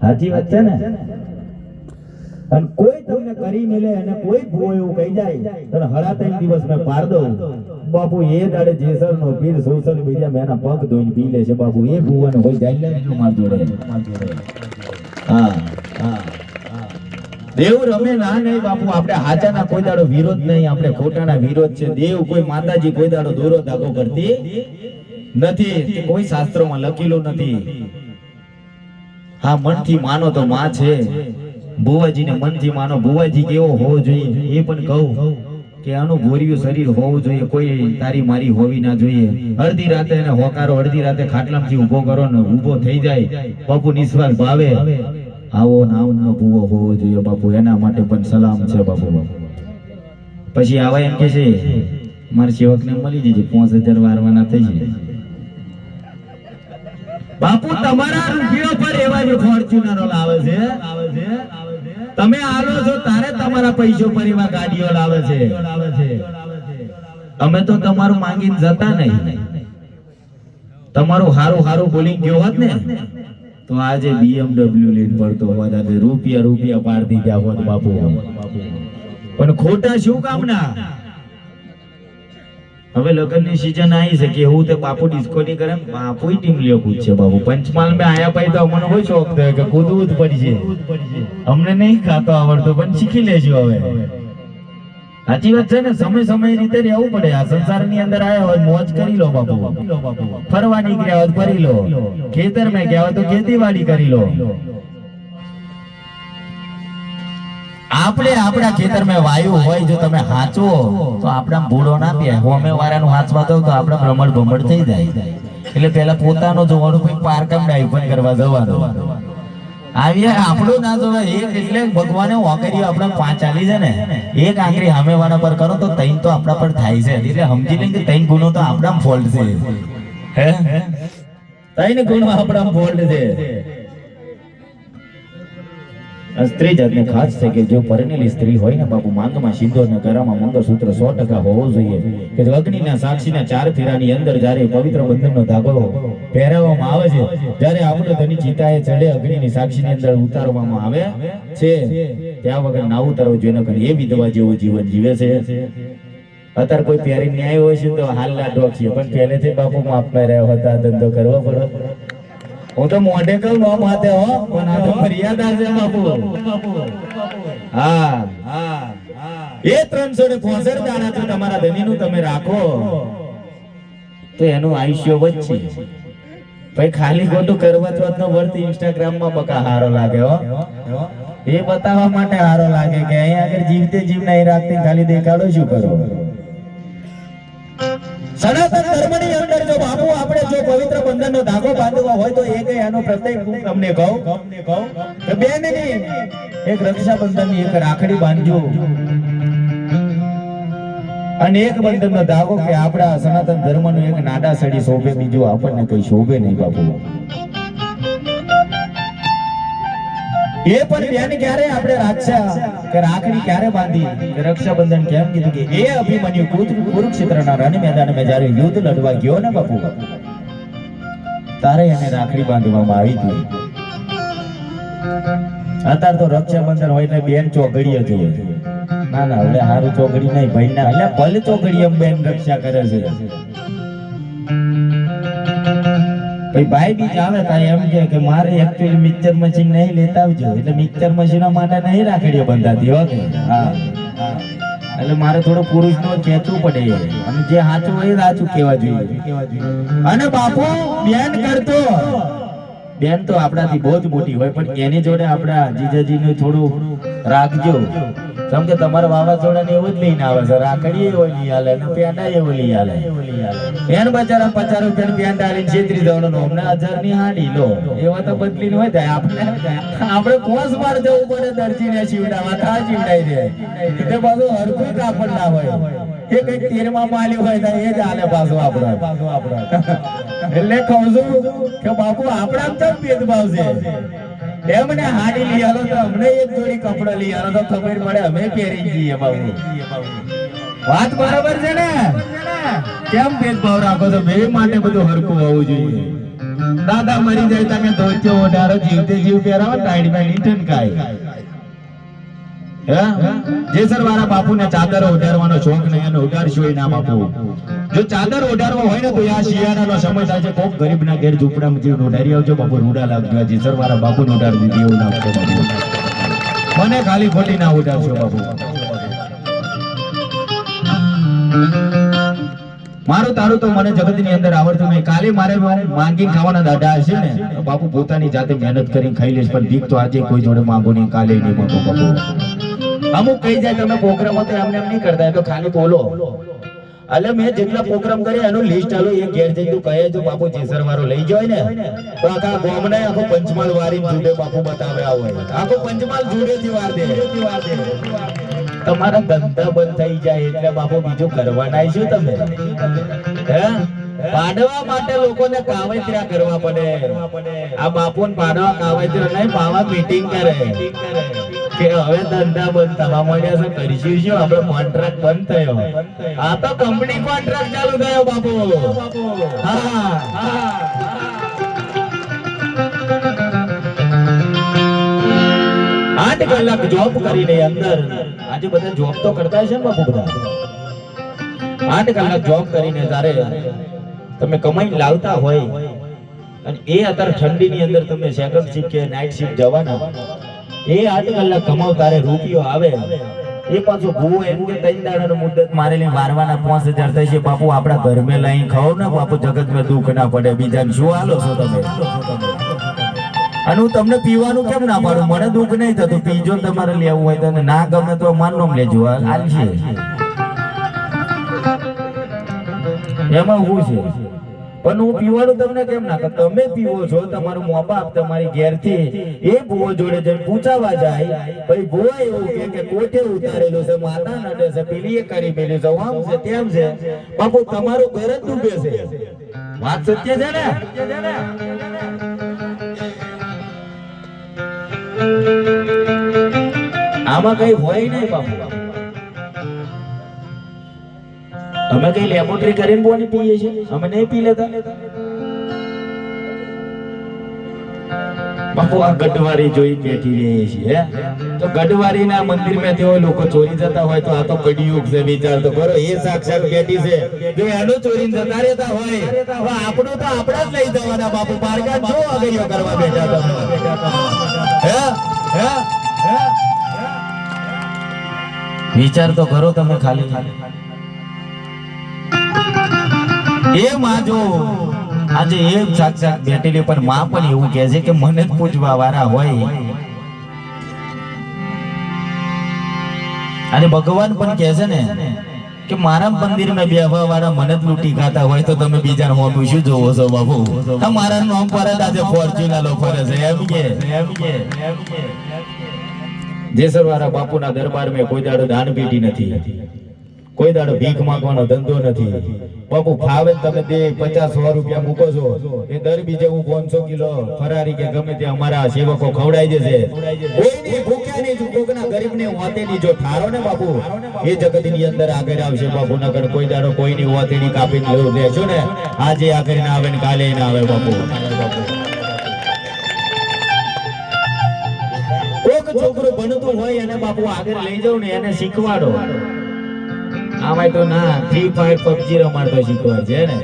સાચી વાત છે ને? અને કોઈ તમને કરી મેલે અને કોઈ ભૂવો એવું કહી જાય તને હળા ત્રણ દિવસ મેં પાર દઉં. બાપુ એ દાડે જેસર નો પીર સોસર બીજા મેં એના પગ ધોઈને પી લે છે. બાપુ એ ભૂવાનો કોઈ જાય લેજો માર જોડે. હા હા દેવ રમે ના નહીં બાપુ આપણે હાચાના કોઈ દાડો વિરોધ નહીં આપણે ખોટાના વિરોધ છે. દેવ કોઈ માતાજી કોઈ દાડો દોરો ધાગો કરતી નથી તે કોઈ શાસ્ત્રોમાં લખેલું નથી. હા, મનથી માનો તો માં છે. ભુવાજીને મનથી માનો. ભુવાજી કેવો હોવો જોઈએ, એ પણ કહું કે આનું ભોર્યું શરીર હોવું જોઈએ, કોઈ તારી મારી હોવી ના જોઈએ. અડધી રાતે એને હોકારો, અડધી રાતે ખાટલામાંથી ઊભો કરો ને ઊભો થઈ જાય. બાપુ નિશ્વાસ ભાવે. આવો નામનો ભૂવો હોવો જોઈએ બાપુ, એના માટે પણ સલામ છે બાપુ. પછી આવા એમ કે છે, મારા સેવકને મળી જજે, પાંચ હજાર વારવાના થઈ જાય બાપુ, તમારા રૂપિયા પર એવા જ ફોર્ચ્યુનરો લાવે છે. તમે આલો છો, તારે તમારા પૈસો પર એવા ગાડીઓ લાવે છે. અમે તો તમારું માંગીને જતા નહીં. તમારું હારું હારું બોલી ગયો હોત ને, તો આજે BMW લઈને પડતો હોત, આજે રૂપિયા રૂપિયા પાડતી ગયા હોત બાપુ. પણ ખોટા શું કામના? હવે લગ્નની સીઝન આવી છે હું તે બાપુ ડિસ્કો ની કરે બાપુ ટીમ લ્યો પૂછે બાપુ પંચમાલ મેં આયા પાઈ તો અમને કોઈ શોખ થયો કે કૂદવું જ પડશે અમને નહીં ખાતો આવડતો, પણ શીખી લેજો હવે. સાચી વાત છે ને, સમય સમય રીતે રહેવું પડે. આ સંસારની અંદર આયા હોય મોજ કરી લો બાપુ. ફરવા નીકળ્યા હોય ફરી લો. ખેતરમાં ગયા હોય તો ખેતીવાડી કરી લો. આપણે આપણા ખેતરમાં વાયુ હોય, જો તમે હાચવો, તો આપણા ભૂડો ના પે હોમે વાળાનું હાચવા દો તો આપણા ભ્રમણ ભમણ થઈ જાય. એટલે પેલા પોતાનો જોવાનું પછી પારકામ ડાયપન કરવા જવાનું. આવ્યા આપણું ના જોવા, એક એટલે ભગવાને વાંકરી આપણા પાંચ ચાલી છે ને. એક આંગળી સામે વાળા પર કરો તો તૈન તો આપણા પર થાય છે. એટલે સમજી લઈને કે તૈન ગુનો તો આપણા ફોલ્ટ છે. હે? તૈન ગુનો આપણા ફોલ્ટ છે. સ્ત્રી જાતને ખાસ છે કે જો પરણેલી સ્ત્રી હોય ને બાપુ, માંગમાં સિંદૂર ને ગરામાં મંગળસૂત્ર સો ટકા હોવો જોઈએ. કે અગ્નિના સાક્ષીના ચાર ફેરાની અંદર જ્યારે પવિત્ર બંધનનો ધાગો પહેરાવવામાં આવે છે, જ્યારે આપણો તેની ચિતાએ ચડે અગ્નિની સાક્ષીની અંદર ઉતારવામાં આવે છે, ત્યાં વગર ના ઉતારવું જોઈએ નકર એ વિધવા જેવું જીવન જીવે છે. અત્યારે કોઈ પ્યારી ન્યાય હોય છે તો હાલના ડોક છે, પણ પહેલેથી બાપુ માફ રહ્યા હતા ધંધો કરવો પડે. હું તો મોઢે કહું નો માથે હો, પણ આ તો ફરિયાદ આવશે બાપુ. હા. હા એ ત્રણસો ને પોસઠ દાડા તો તમારા ધનીનું તમે રાખો. તો એનું આયુષ્ય વધશે. ભાઈ, ખાલી ખોટું કરવા ચોથ નો વર્ત ઇન્સ્ટાગ્રામમાં બકા હારો લાગે, હો. એ બતાવવા માટે હારો લાગે કે અહીંયા આગળ જીવતે જીવ નહીં રાખતી, ખાલી દેખાડો શું કરો. જો પવિત્ર બંધનનો ધાગો બાંધવો હોય તો એક એનો પ્રત્યેક હું તમને કહું. બેન એક રક્ષાબંધનની એક રાખડી બાંધજો. અને એક બંધનનો ધાગો કે આપણા સનાતન ધર્મનું એક નાડા સડી શોભે, બીજું આપણને કઈ શોભે નહીં બાપુ. એ પણ બેન ક્યારે આપણે રાખશા કે રાખડી ક્યારે બાંધી? રક્ષાબંધન કેમ કીધું કે એ અભિમન્યુ કુરુ- કુરુક્ષેત્રના રણ મેદાન મેં જ્યારે યુદ્ધ લડવા ગયો ને બાપુ. તારે એને રાખડી બાંધવામાં આવી હતી. અત્યારે તો રક્ષાબંધન હોય એટલે બેન ચોઘડીએ જોઈએ ના ના, એટલે હારું ચોઘડી નહીં, ભાઈ ના, એટલે ભલે એમ બેન રક્ષા કરે છે. ભાઈ ભાઈ બીજ આવે તારે એમ કે કે મારે એકચ્યુઅલી મિક્સર મશીન નહીં લેતા આવજો, એટલે મિક્સર મશીનો માટે નહીં રાખડીઓ બંધાતી ઓકે હા હા. એટલે મારે થોડો પુરુષ નો ચેતવું પડે. અને જે સાચું હોય સાચું કેવા જોઈએ. અને બાપુ, બેન કરતો. બેન તો આપણાથી બહુ જ મોટી હોય, પણ એની જોડે આપણા જીજાજીનું થોડું રાખજો. કેમ કે તમારે વાવાઝોડા ને એવું જ લઈને આવે છે. રાખડી એવો લઈ આલે ને પેંડા એવો લઈ આલે. એન બચારા પચાસ રૂપિયા પેંડા આલીને છેતરી જવાનું અમને હજારની હાડી લો. એવા તો બદલી હોય જાય. આપણે આપણે કોસ બાર જવું પડે દરજી ને શિવડાવા તા શિવડાઈ દે. એટલે બધું હરખું કાપડ ના હોય. એ કંઈક તેરમાં માલી હોય તો એ જ આલે પાછું આપણે. એટલે કહું છું કે બાપુ આપણા જ ભેદભાવ છે. એમને હાડી લઈ તો અમને એક જોડી કપડા લઈ તો ખબર પડે અમે પહેરી જઈએ બાબુ. વાત બરાબર છે ને? કેમ ભેદભાવ રાખો છો? બે માટે બધું હરકું હોવું જોઈએ. દાદા મરી જાય તમે ધોત્યો ઓઢારો જીવતે જીવ પહેરાવો ટાઈડ ખાય હે જેસર વાળા બાપુને ચાદર ઓઢારવાનો શોખ નહીં અને ઓઢારશો એ ના બાપુ. જો ચાદર ઓઢારવો હોય ને તો આ શિયાળાનો સમય થાય છે, કોક ગરીબના ઘેર ઝૂંપડામાં જીવને ઓઢારી આવજો બાપુ રૂડા લાગજો જેસર વાળા બાપુને ઓઢારી દીધી, એવું લાગશે બાપુ. મને ખાલી ખોટી ના ઓઢારશો બાપુ. મારું તારું તો મને જગતની અંદર આવડતું નહીં. કાલે મારે માંગી ખાવાના દાડા હશે ને બાપુ પોતાની જાતે મહેનત કરીને ખાઈ લેશ, પણ ભીખ તો આજે કોઈ જોડે માંગો નહીં, કાલે નહીં માંગો બાપુ. અમુક કહી જાય તમે પ્રોગ્રામ હતો, એમને એમ નહીં કરતા તો ખાલી બોલો. એટલે મેં જેટલા પ્રોગ્રામ કર્યા, એનું લિસ્ટ આલો એ ઘેર જઈ તું કહે જો બાપુ જેસર વાળો લઈ જાય ને, તો આખા ગામને આખો પંચમાલ વારી જુડે બાપુ બતાવે આવો આખો પંચમાલ જુડે થી વાર દે. તમારા ધંધા બંધ થઈ જાય એટલે બાપુ બીજું કરવાના શું તમે. હે? પાડવા માટે લોકોને કાવતરા કરવા પડે. આ બાપુ પાડવા કાવતરા નહીં, પાવા મીટિંગ કરે. કે હવે ધંધા બંધ થવા માંડ્યા છે, કરીશું શું? આપણે કોન્ટ્રાક્ટ બંધ થયો. આ તો કંપની કોન્ટ્રાક્ટ ચાલુ થયો, બાપુ. હા. આઠ કલાક જોબ કરીને અંદર. આજે બધા જોબ તો કરતા છે ને બાપુ બધા? આઠ કલાક જોબ કરીને તારે તમે કમાઈને લાવતા હોય અને એ અત્યારે ઠંડીની અંદર તમે સેકન્ડ શિફ્ટ કે નાઇટ શિફ્ટ જવાના, એ આઠ કલાક કમાવ તારે રૂપિયો આવે. એ પાછો ભૂ એમ કે ત્રણ દાડાનો મુદ્દત મારેલી મારવાના પાંચ હજાર થશે બાપુ, આપણા ઘરમે લઈ ખાવ ને બાપુ જગત મેં દુઃખ ના પડે. બીજાને શું હાલો છો તમે? અને હું તમને પીવાનું કેમ ના પાડું? મને દુઃખ નહીં થતું. પીજો તમારે લેવું હોય તો ના ગમે તો માનનો લેજો. આ હાલશે એમાં હું છે. પણ હું પીવાનું તમને કેમ ના તમે પીવો છો, તમારું મા બાપ તમારી ઘેરથી એ ભૂવો જોડે જઈને પૂછાવા જાય. ભાઈ ભૂવા એવું કે કે કોઠે ઉતારેલું છે, માતા નડે છે પેલી કરી પેલી છે આમ છે, તેમ છે. બાપુ, તમારું ઘર જ ડૂબે છે. વાત સત્ય છે ને? આમાં કઈ હોય નહીં બાપુ. અમે કઈ લેબોરેટરી કરીને બોની પીએ છીએ? અમે નહીં પી લેતા. બાપુ, આ ગઢવારી જોઈ બેઠી રહીએ છીએ? તો ગઢવારીના મંદિરમાં તેઓ લોકો ચોરી જતા હોય તો આ તો કડિયુગ છે, વિચાર તો કરો. એ સાક્ષાત બેઠી છે. જો એનો ચોરી જતા રહેતા હોય, તો આપણું તો આપણા જ લઈ જવાના, બાપુ. બારગાં જો આગળીઓ કરવા બેઠા તમે હે? હે? વિચાર તો કરો તમે ખાલી. એ માં આજે એ સાક્ષાત બેઠેલી પણ માં પણ એવું કહે છે કે મને જ પૂજવા વાળા હોય. અને ભગવાન પણ કહે છે ને કે મારા મંદિરમાં બેહવા વાળા મને જ લૂંટી ખાતા હોય તો તમે બીજા હોમ શું જોવો છો બાબુ તમારા મારા નામ પર જ આજે ફોર્ચ્યુનર ફરે છે, એમ કે. એમ કે એમ કે બાપુના દરબારમાં કોઈ દાડો દાન પેટી નથી. કોઈ દાડો ભીખ માંગવાનો ધંધો નથી. બાપુ, ફાવે તમે બે પચાસ સો રૂપિયા મૂકો છો. એ દર બીજે હું પાંચસો કિલો ફરારી કે ગમે તે અમારા સેવકો ખવડાઈ દેશે કાપીને લેવું લેશો ને, આજે આગળ ના આવે ને કાલે આવે બાપુ. કોક છોકરો બનતું હોય એને બાપુ આગળ લઈ જાવ ને એને શીખવાડો. આમાં તો ના ફ્રી ફાયર પબજી રમાડતો શીખવાડ છે ને?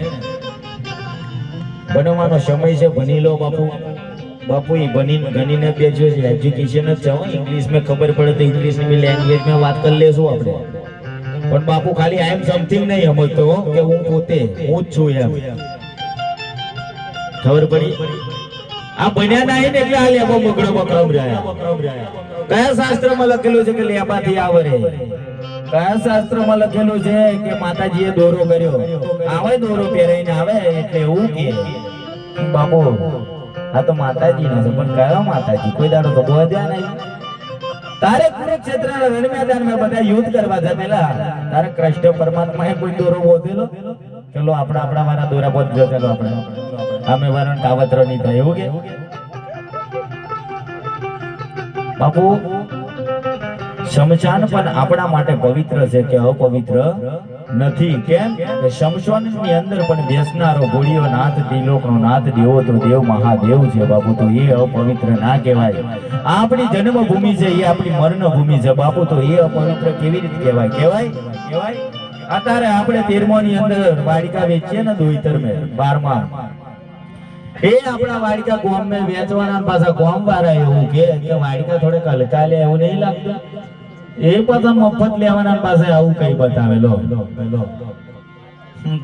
ભણવાનો સમય છે ભણી લો બાપુ. બાપુ એ ભણી ગણીને બેજો છે એજ્યુકેશન જ છે ઇંગ્લિશ મેં ખબર પડે તો ઇંગ્લિશની લેંગ્વેજ મેં વાત કરી લેશું આપણે. પણ બાપુ, ખાલી આઈ એમ સમથિંગ નહીં સમજતો કે હું પોતે, હું જ છું એમ. ખબર પડી? આ બન્યા નહીં ને એટલે આ લેબો મગડો બકરમ રહ્યા. કયા શાસ્ત્રમાં લખેલું છે કે લેબાથી આવરે? કયા શાસ્ત્રમાં લખેલું છે કે માતાજીએ દોરો કર્યો. આવે દોરો પહેરાઈને આવે એટલે એવું કે, બાપુ, આ તો માતાજી છે, પણ કયા માતાજી? કોઈ દાડો તો બોધ્યા નહીં. તારે કુરુક્ષેત્ર રણમેદાનમાં બધા યુદ્ધ કરવા જમેલા. તારે કૃષ્ણ એ કોઈ દોરો બોધેલો? ચલો, આપણા આપણા વાળા દોરા બોધજો, ચલો આપણે. અમે વરણ કાવત્ર નહીં થાય એવું કે? બાપુ શમશાન પણ આપણા માટે પવિત્ર છે કે અપવિત્ર નથી. કેમ? કે શમશાનની અંદર પણ બેસનારો ગોળીઓ નાથ દિલોકનો નાથ દેવો તો દેવ, મહાદેવ છે બાપુ. તો એ અપવિત્ર ના કહેવાય. આપણી જન્મભૂમિ છે, એ આપણી મરણ ભૂમિ છે બાપુ. તો એ અપવિત્ર કેવી રીતે કહેવાય? કહેવાય? કહેવાય? અત્યારે આપણે તેરમો ની અંદર વાડિકા વેચીએ ને દોઈતર મેં બારમા. એ આપણા વાડિકા ગોમ મેં વેચવાના પાછા ગોમ વાળા એવું કે વાડિકા થોડે હલકા લે, એવું નહીં લાગતું? એ પાછા મફત લેવાના પાસે આવું કઈ બતાવે લો લો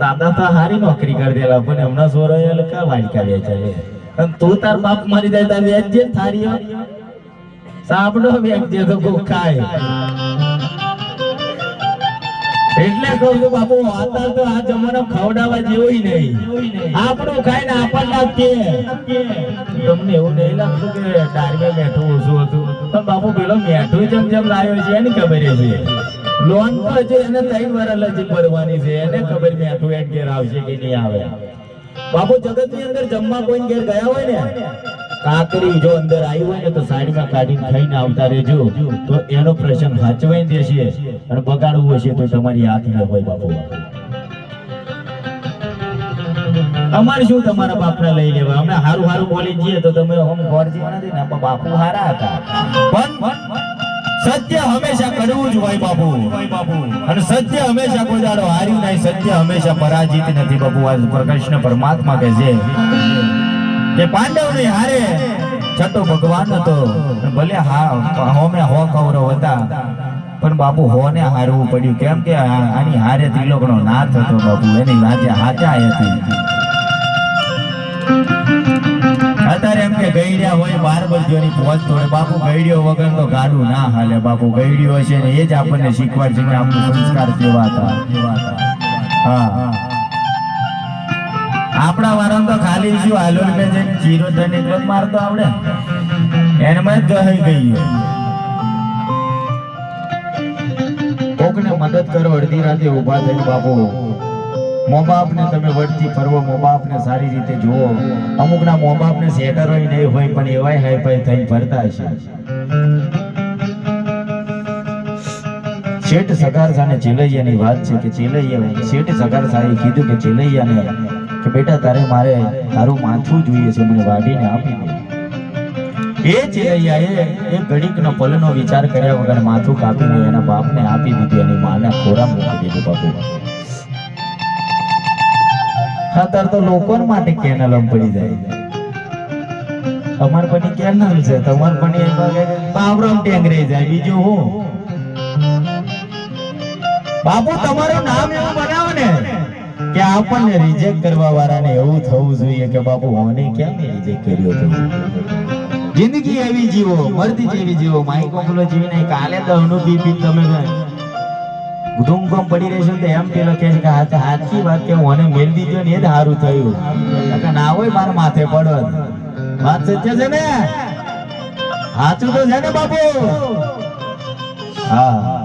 દાદા તો હારી નોકરી કરી દેલા, પણ એમના સોરો હલકા વાડિકા વેચે અને તું તાર બાપ મારી જાય તાર વેચજે થારી સાંભળો વેચજે તો કોક ખાય. એટલે કહું છું, બાપુ, અત્યારે તો આ જમાનો ખવડાવવા જેવો નહીં. આપણું ખાઈને આપણને કે. તમને એવું નહીં લાગતું કે ડાળીમાં બેઠું ઓછું હતું? પણ બાપુ, પેલો મેઠું જેમ જેમ લાવ્યો છે, એની ખબર છે. લોન તો હજી એને ત્રણ વર્ષ હજી ભરવાની છે, એને ખબર મેઠું એટ ઘેર આવશે કે નહીં આવે. બાપુ જગતની અંદર જમવા કોઈ ઘેર ગયા હોય ને? કાકરી જો અંદર આવી હોય ને તો સાઈડમાં કાઢીને ખાઈને આવતા રહેજો. તો એનો પ્રસંગ સાચવાઈ દેશે અને બગાડવું હશે તો તમારી હાથમાં હોય બાપુ. અમારે શું તમારા બાપને લઈ લેવા? અમે હારું હારું બોલી જઈએ તો તમે હમ ગોરજી નથી ને બાપુ હારા હતા. પણ સત્ય હંમેશા કડવું જ હોય બાપુ. અને સત્ય હંમેશા કોઈ દાડો હાર્યું નહીં, સત્ય હંમેશા પરાજિત નથી બાપુ. આજ કૃષ્ણ પરમાત્મા કે છે. કે પાંડવ ને હારે છતો ભગવાન હતો. ભલે હા હોમે હો કૌરવ હતા, પણ બાપુ હો ને હારવું પડ્યું. કેમ કે આની હારે ત્રિલોકનો નાથ હતો બાપુ, એની વાતે હાચા હતી. અત્યારે એમ કે ગઈડ્યા હોય બાર બજોની પહોંચ તોડે. બાપુ ગઈડ્યો વગર તો ગાડું ના હાલે બાપુ. ગઈડ્યો છે ને એ જ આપણને શીખવાડ છે કે આપણું સંસ્કાર કેવા હતા. હા. આપણા વાળાને તો ખાલી શું હાલોલ ને જે જીરો ટન એટલો મારતો આવડે, એનામાં જ ગહાઈ ગઈ કોકને મદદ કરો, અડધી રાતે ઊભા થઈને બાપુ, મો બાપને તમે વળતી ફરવો, મો બાપને સારી રીતે જુઓ. અમુકના મો બાપને સેટર હોય નહીં હોય, પણ એવાય હાઈ ફાઈ થઈને ફરતા હશે. શેઠ સગારસાને ચેલૈયાની વાત છે કે ચેલૈયા શેઠ સગારસાએ કીધું કે ચેલૈયાને કે બેટા, તારે મારે તારું માથું જોઈએ છે, મને વાડીને આપી દે એ ચેલૈયાએ એ ઘડીકનો પલનો વિચાર કર્યા વગર માથું કાપીને એના બાપને આપી દીધું અને માના ખોરા મૂકી દીધું બાપુ. અત્યારે તો લોકો માટે કેનલ પડી જાય. તમાર પણ કેનલ છે, તમાર પણ પાવરમ ટેંગરે જાય, બીજું હું? બાપુ, તમારું નામ એવું બનાવો. કે આપણને રિજેક્ટ કરવા વાળાને એવું થવું જોઈએ કે બાપુ, મને કેમ રિજેક્ટ કર્યો તો? જિંદગી એવી જીવો, મરતી જેવી જીવો માઈ કોકલો જીવીને કાલે તો અનુભવી પી તમે ધૂમધામ પડી રહેશો તો એમ પેલો કહે કે હા સાચી વાત કે મને મેળ દીધો ને એ જ સારું થયું. કે ના હોય, મારા માથે પડો વાત સત્ય છે ને? સાચું તો છે ને બાપુ? હા.